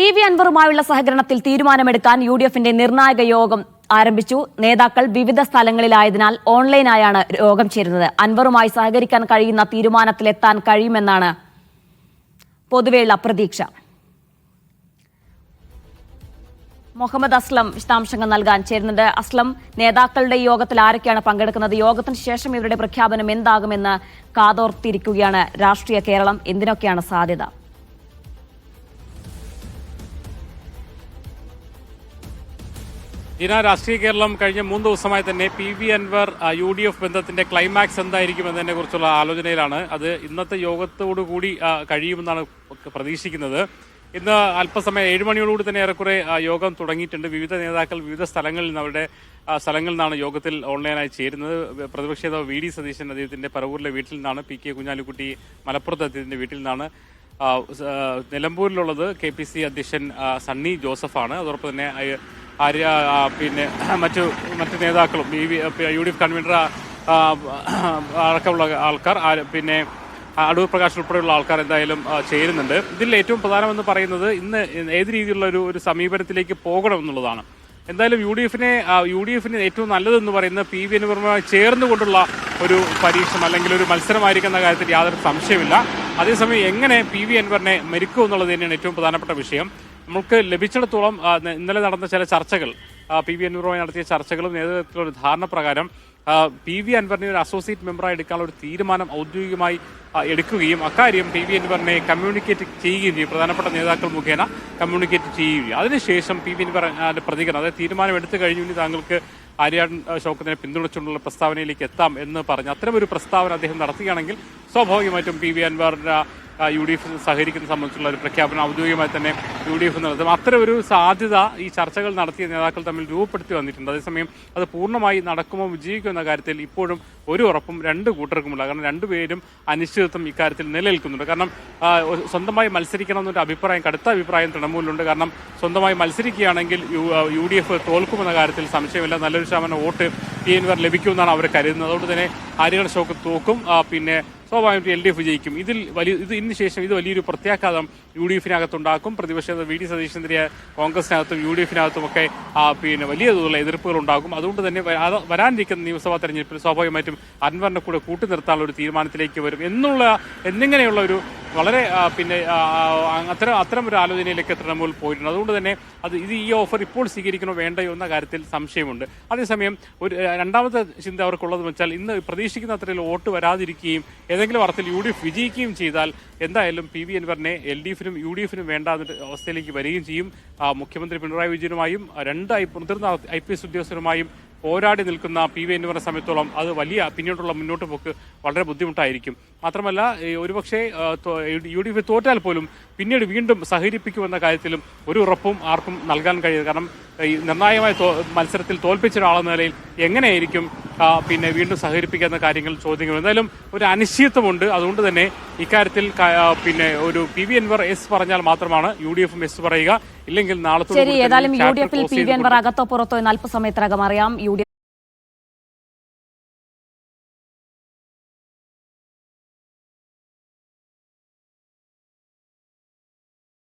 P V അൻവറുമായുള്ള സഹകരണത്തിൽ തീരുമാനമെടുക്കാൻ U D എഫിന്റെ നിർണായക യോഗം ആരംഭിച്ചു. നേതാക്കൾ വിവിധ സ്ഥലങ്ങളിലായതിനാൽ ഓൺലൈനായാണ് യോഗം ചേരുന്നത്. അൻവറുമായി സഹകരിക്കാൻ കഴിയുന്ന തീരുമാനത്തിലെത്താൻ കഴിയുമെന്നാണ് പൊതുവെയുള്ള പ്രതീക്ഷ. മുഹമ്മദ് അസ്ലം വിശദാംശങ്ങൾ നൽകാൻ ചേരുന്നുണ്ട്. അസ്ലം നേതാക്കളുടെ യോഗത്തിൽ ആരൊക്കെയാണ് പങ്കെടുക്കുന്നത്? യോഗത്തിന് ശേഷം ഇവരുടെ പ്രഖ്യാപനം എന്താകുമെന്ന് കാതോർത്തിരിക്കുകയാണ് രാഷ്ട്രീയ കേരളം. എന്തിനൊക്കെയാണ് സാധ്യത? ഇന രാഷ്ട്രീയ കേരളം കഴിഞ്ഞ മൂന്ന് ദിവസമായി തന്നെ P V Anvar U D F ബന്ധത്തിന്റെ ക്ലൈമാക്സ് എന്തായിരിക്കും എന്നതിനെ കുറിച്ചുള്ള ആലോചനയിലാണ്. അത് ഇന്നത്തെ യോഗത്തോടു കൂടി കഴിയുമെന്നാണ് പ്രതീക്ഷിക്കുന്നത്. ഇന്ന് അല്പസമയം ഏഴ് മണിയോടുകൂടി തന്നെ ഏറെക്കുറെ യോഗം തുടങ്ങിയിട്ടുണ്ട്. വിവിധ നേതാക്കൾ വിവിധ സ്ഥലങ്ങളിൽ നിന്ന് അവരുടെ സ്ഥലങ്ങളിൽ നിന്നാണ് യോഗത്തിൽ ഓൺലൈനായി ചേരുന്നത്. പ്രതിപക്ഷ നേതാവ് വി ഡി സതീശൻ അദ്ദേഹത്തിന്റെ പറവൂരിലെ വീട്ടിൽ നിന്നാണ് പി കെ കുഞ്ഞാലിക്കുട്ടി മലപ്പുറത്ത് അദ്ദേഹത്തിന്റെ വീട്ടിൽ നിന്നാണ്. നിലമ്പൂരിലുള്ളത് കെ പി സി അധ്യക്ഷൻ സണ്ണി ജോസഫാണ്. അതോടൊപ്പം തന്നെ ആര്യ പിന്നെ മറ്റു മറ്റു നേതാക്കളും ഈ യു ഡി എഫ് കൺവീനർ അടക്കമുള്ള ആൾക്കാർ പിന്നെ അടൂർ പ്രകാശ് ഉൾപ്പെടെയുള്ള ആൾക്കാർ എന്തായാലും ചേരുന്നുണ്ട്. ഇതിൽ ഏറ്റവും പ്രധാനമെന്ന് പറയുന്നത് ഇന്ന് ഏത് രീതിയിലുള്ള ഒരു ഒരു സമീപനത്തിലേക്ക് പോകണം എന്നുള്ളതാണ്. എന്തായാലും യു ഡി എഫിനെ യു ഡി എഫിന് ഏറ്റവും നല്ലതെന്ന് പറയുന്നത് പി വി അനുപരമായി ചേർന്നുകൊണ്ടുള്ള ഒരു പരീക്ഷണം അല്ലെങ്കിൽ ഒരു മത്സരമായിരിക്കുന്ന കാര്യത്തിൽ യാതൊരു സംശയമില്ല അതേസമയം എങ്ങനെ പി വി അൻവറിനെ മെരുക്കും എന്നുള്ളത് തന്നെയാണ് ഏറ്റവും പ്രധാനപ്പെട്ട വിഷയം. നമുക്ക് ലഭിച്ചിടത്തോളം ഇന്നലെ നടന്ന ചില ചർച്ചകൾ പി വി അൻവറുമായി നടത്തിയ ചർച്ചകളും നേതൃത്വത്തിലുള്ള ധാരണ പ്രകാരം പി വി അൻവറിനെ ഒരു അസോസിയേറ്റ് മെമ്പറായി എടുക്കാനുള്ള ഒരു തീരുമാനം ഔദ്യോഗികമായി എടുക്കുകയും അക്കാര്യം പി വി അൻവറിനെ കമ്മ്യൂണിക്കേറ്റ് ചെയ്യുകയും ചെയ്യും. പ്രധാനപ്പെട്ട നേതാക്കൾ മുഖേന കമ്മ്യൂണിക്കേറ്റ് ചെയ്യുകയും. ചെയ്യും അതിനുശേഷം പി വി അൻവറിന്റെ പ്രതികരണം അതായത് തീരുമാനം എടുത്തു കഴിഞ്ഞു ഇനി താങ്കൾക്ക് ആര്യാടൻ ഷൗക്കത്തിനെ പിന്തുണച്ചുകൊണ്ടുള്ള പ്രസ്താവനയിലേക്ക് എത്താം എന്ന് പറഞ്ഞ് അത്തരമൊരു പ്രസ്താവന അദ്ദേഹം നടത്തുകയാണെങ്കിൽ സ്വാഭാവികമായിട്ടും പി വി അൻവറിന്റെ ആ, യു ഡി എഫ് സഹകരിക്കുന്ന സംബന്ധിച്ചുള്ള ഒരു പ്രഖ്യാപനം ഔദ്യോഗികമായി തന്നെ യു ഡി എഫ് നടത്തും. അത്തരം ഒരു സാധ്യത ഈ ചർച്ചകൾ നടത്തിയ നേതാക്കൾ തമ്മിൽ രൂപപ്പെടുത്തി വന്നിട്ടുണ്ട്. അതേസമയം അത് പൂർണമായി നടക്കുമോ വിജയിക്കുമോ എന്ന കാര്യത്തിൽ ഇപ്പോഴും ഒരു ഉറപ്പും രണ്ട് കൂട്ടർക്കുമില്ല. കാരണം രണ്ടുപേരും അനിശ്ചിതത്വം ഇക്കാര്യത്തിൽ നിലനിൽക്കുന്നുണ്ട്. കാരണം സ്വന്തമായി മത്സരിക്കണം എന്നൊരു അഭിപ്രായം കടുത്ത അഭിപ്രായം തൃണമൂലിലുണ്ട്. കാരണം സ്വന്തമായി മത്സരിക്കുകയാണെങ്കിൽ യു ഡി എഫ് തോൽക്കുമെന്ന കാര്യത്തിൽ സംശയമില്ല. നല്ലൊരു ശതമാനം വോട്ട് പി എൻ വർ ലഭിക്കുമെന്നാണ് അവർ കരുതുന്നത്. അതുകൊണ്ട് തന്നെ ആര്യയുടെ ഷോക്ക് തോക്കും. പിന്നെ സ്വാഭാവികമായിട്ടും എൽ ഡി എഫ് വിജയിക്കും ഇതിൽ വലിയ ഇത് ഇതിന് ശേഷം ഇത് വലിയൊരു പ്രത്യാഘാതം യു ഡി എഫിനകത്തുണ്ടാക്കും. പ്രതിപക്ഷ വി ഡി സതീശനെതിരെ കോൺഗ്രസിനകത്തും യു ഡി എഫിനകത്തും ഒക്കെ പിന്നെ വലിയ തോതിലുള്ള എതിർപ്പുകൾ ഉണ്ടാകും. അതുകൊണ്ട് തന്നെ വരാനിരിക്കുന്ന നിയമസഭാ തെരഞ്ഞെടുപ്പിൽ സ്വാഭാവികമായിട്ടും അൻവറിനെ കൂടെ കൂട്ടി നിർത്താനുള്ള ഒരു തീരുമാനത്തിലേക്ക് വരും. എന്നുള്ള എന്നിങ്ങനെയുള്ള ഒരു വളരെ പിന്നെ അത്തരം അത്തരം ഒരു ആലോചനയിലേക്ക് തൃണമൂൽ പോയിട്ടുണ്ട്. അതുകൊണ്ട് തന്നെ അത് ഇത് ഈ ഓഫർ ഇപ്പോൾ സ്വീകരിക്കണോ വേണ്ടയോ എന്ന കാര്യത്തിൽ സംശയമുണ്ട്. അതേസമയം ഒരു രണ്ടാമത്തെ ചിന്ത അവർക്കുള്ളത് വെച്ചാൽ ഇന്ന് പ്രതീക്ഷിക്കുന്ന അത്രയിൽ വോട്ട് വരാതിരിക്കുകയും ഏതെങ്കിലും അർത്ഥത്തിൽ യു ഡി എഫ് വിജയിക്കുകയും ചെയ്താൽ എന്തായാലും പി വി അൻവറിനെ എൽ ഡി എഫിനും യു ഡി എഫിനും വേണ്ട അവസ്ഥയിലേക്ക് വരികയും ചെയ്യും. മുഖ്യമന്ത്രി പിണറായി വിജയനുമായും രണ്ട് മുതിർന്ന ഐ പി എസ് ഉദ്യോഗസ്ഥരുമായും പോരാടി നിൽക്കുന്ന പി വി എന്നിവരെ സമയത്തോളം അത് വലിയ പിന്നോട്ടുള്ള മുന്നോട്ട് പോക്ക് വളരെ ബുദ്ധിമുട്ടായിരിക്കും. മാത്രമല്ല ഒരുപക്ഷെ യു ഡി എഫ് തോറ്റാൽ പോലും പിന്നീട് വീണ്ടും സഹകരിപ്പിക്കുമെന്ന കാര്യത്തിലും ഒരു ഉറപ്പും ആർക്കും നൽകാൻ കഴിയില്ല കാരണം ഈ നിർണായകമായ മത്സരത്തിൽ തോൽപ്പിച്ച ഒരാളെന്ന നിലയിൽ എങ്ങനെയായിരിക്കും പിന്നെ വീണ്ടും സഹകരിപ്പിക്കുന്ന കാര്യങ്ങൾ ചോദ്യങ്ങൾ? എന്തായാലും ഒരു അനിശ്ചിതത്വമുണ്ട്. അതുകൊണ്ട് തന്നെ ഇക്കാര്യത്തിൽ പിന്നെ ഒരു പി വി എൻവർ എസ് പറഞ്ഞാൽ മാത്രമാണ് യു ഡി എഫും എസ് പറയുക. ഇല്ലെങ്കിൽ നാളെ ശരി ഏതായാലും യു ഡി എഫിൽ പി വി എൻവർ അകത്തോ പുറത്തോ എന്ന് അല്പസമയത്തിനകം അറിയാം. യു